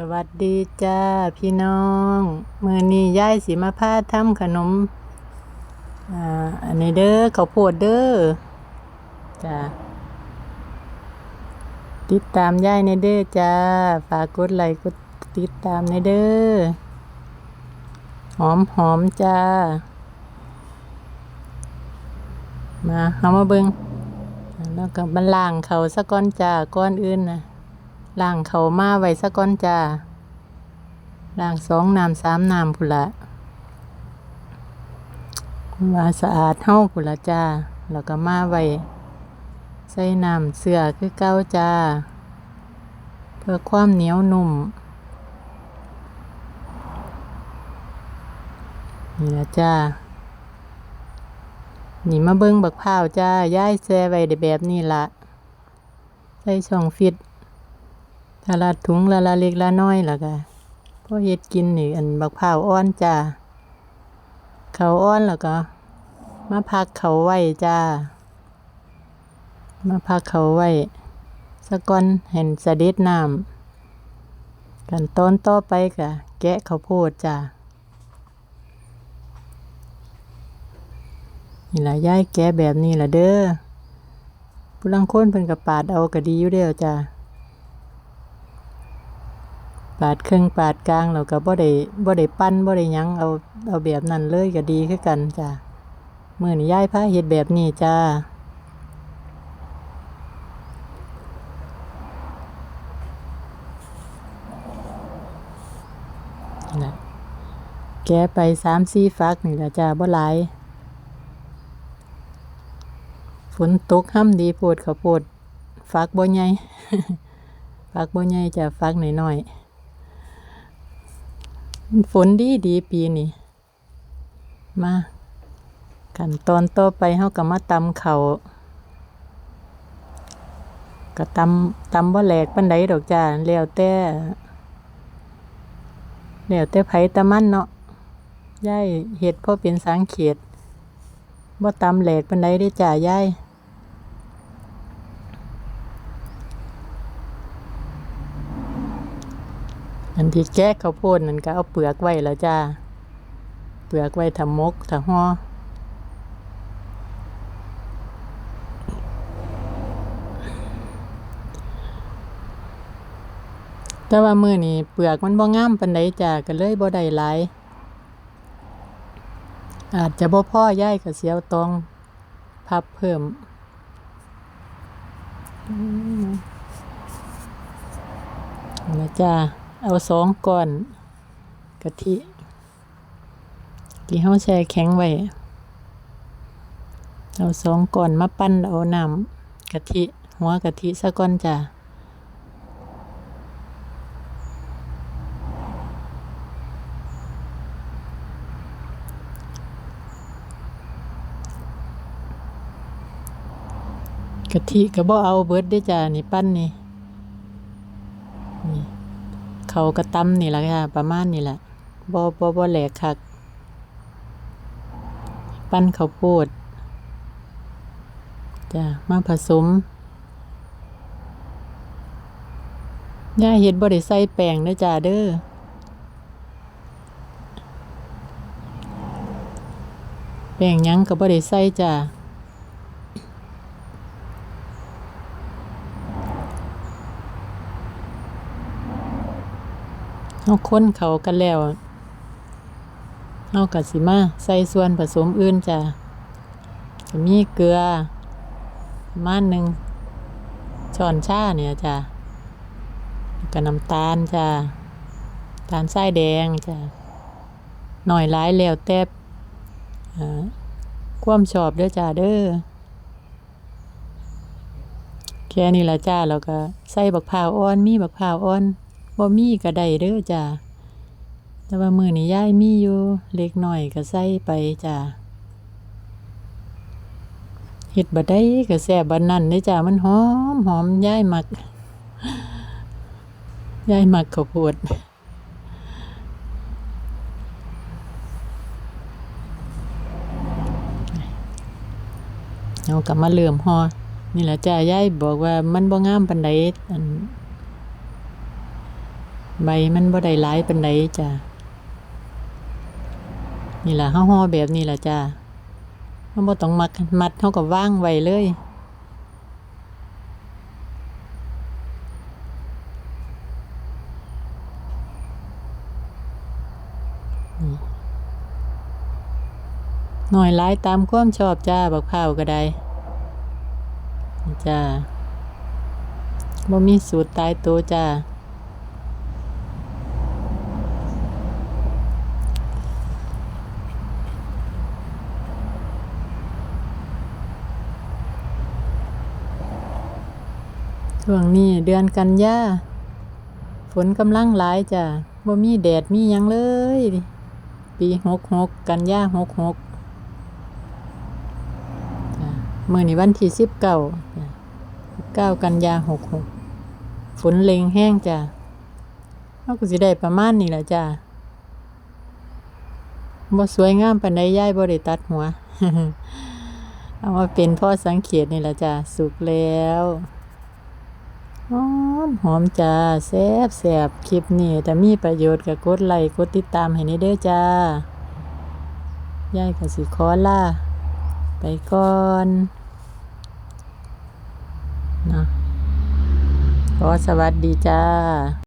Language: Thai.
สวัสดีจ้าพี่น้องมือนี้ยายสิมาพาทำขนมอ่าอันนี้เด้อข้าวโพดเด้อจ้าติดตามยายในเด้อจ้าฝากกดไลค์กดติดตามในเด้อหอมหอมจ้า มาเอามาเบิงแล้วก็บันล่างเขาสะก้อนจ้าก้อนอื่นนะ ล่างเขามาไว้สะก้อนจ้าล่างสองน้ำสามน้ำพุละว่าสะอาดเฮาพุละจ้าแล้วก็มาไว้ใส่น้ำเสือคือเก้าจ้า เพื่อความเหนียวนุ่มนี่ละจ้า นี่มาเบิ่งบักพร้าวจ้า ย้ายแซ่ไว้ได้แบบนี้ละใส่ช่องฟิต ถ้าละถุงละละเล็กละน้อยล่ะก็พอเฮ็ดกินนี่อันบักพร้าวอ่อนจ้าเขาอ่อนแล้วก็มาพักเขาไว้จ้า มาพักเขาไว้สักก่อนเห็นสะเด็ดน้ำกันตอนต่อไปก็แกะข้าวโพดจ้านี่ละย่ายแกะแบบนี้ละเด้อผู้ลังค้นเพิ่นก็ปาดเอาก็ดีอยู่เด้อจ้า ปาดครึ่งปาดกลางแล้วก็บ่ได้บ่ได้ปั้นบ่ได้ยั้งเอาเอาแบบนั้นเลยก็ดีคือกันจ้ามื้อนี้ยายพาเฮ็ดแบบนี้จ้านี่ล่ะแกะไป3-4ฟักนี่ละจ้าบ่หลายฝนตกห้ำดีโพดข้าวโพดฟักบ่ใหญ่ฟักบ่ใหญ่จะฟักหน้อยๆ ฝนดีดีปีนี้มาขั้นตอนต่อไปเฮาก็มาตำข้าก็ตำตำบ่แหลกปานใดดอกจ้าแล้วแต่แล้วแต่ไผต่มันเนาะย่ายเฮ็ดพอเป็นสังเขตบ่ตำแหลกปานใดเด้จ้ายาย อันที่แก้ข้าวโพดนั่นก็เอาเปลือกไว้แล้วจ้า เปลือกไว้ทำมกถ้าห่อแต่ว่ามือนี้เปลือกมันบ่งามปานใดจ้าก็เลยบ่ได้หลายอาจจะบ่พอยายก็สิเอาตองพับเพิ่มนะจ้า เอาสองก้อนกะทิที่เฮาแช่แข็งไว้เอาสองก้อนมาปั้นเอาน้ำกะทิหัวกะทิซะก่อนจ้ากะทิก็บ่เอาเบิดได้จ้านี่ปั้นนี่ เขากระตำนี่แหละค่ะ ประมาณนี่แหละบ่บ่บ่แหลกคัก ปั้นข้าวโพดจ้ะมาผสมย่าเฮ็ดบ่ได้ใส่แป้งเด้อจ้าเด้อแป้งยังก็บ่ได้ใส่จ้า เฮาค้นเขากันแล้วเฮาก็สิมาใส่ส่วนผสมอื่นจ้ะก็มีเกลือมาณหนึ่งช้อนชาเนี่ยจ้ะแล้วก็น้ำตาลจ้ะตาลทรายแดงจ้ะหน่อยหลายแล้วแต่เอ่อความชอบเด้อจ้ะเด้อแค่นี้ละจ้าแล้วก็ใส่บักพร้าวอ่อน มีบักพร้าวอ่อน บ่มีก็ได้เด้อจ้าแต่ว่ามือนี้ยายมีอยู่เล็กน้อยก็ใส่ไปจ้าเฮ็ดบ่ได้ก็แซ่บบัดนั้นเด้จ้ามันหอมหอมย่ายมักย่ายมักข้าวโพดเอากลับมาเริ่อมหอนี่แหละจ้ายายบอกว่ามันบ่งามปานใดอัน ใบมันบ่ได้หลายปานใดจ้ะนี่ล่ะห่อๆแบบนี้ล่ะจ้ะเฮาบ่ต้องมัดมัดเฮาก็วางไว้เลยหน่อยหลายตามความชอบจ้าบักพร้าวก็ได้จ้าบ่มีสูตรตายตัวจ้า ช่วงนี้เดือนกันยาฝนกำลังหลายจ้ะบ่มีแดดมียังเลย ปีหกหกกันยาหกหกจ้ะมื่อนี้วันที่สิบเก้าเก้ากันยาหกหกฝนเล็งแห้งจ้ะเราก็สิได้ประมาณนี้แหละจ้ะบ่สวยงามปานใดยายบ่ได้ตัดหัว เอามาเป็นพ่อสังเกตนี่แหละจ้ะสุกแล้ว หอมหอมจ้าแซบแซบคลิปนี้แต่มีประโยชน์กับกดไลค์กดติดตามให้นี่เด้อจ้ายายก็สิคอล่าไปก่อนนะขอสวัสดีจ้า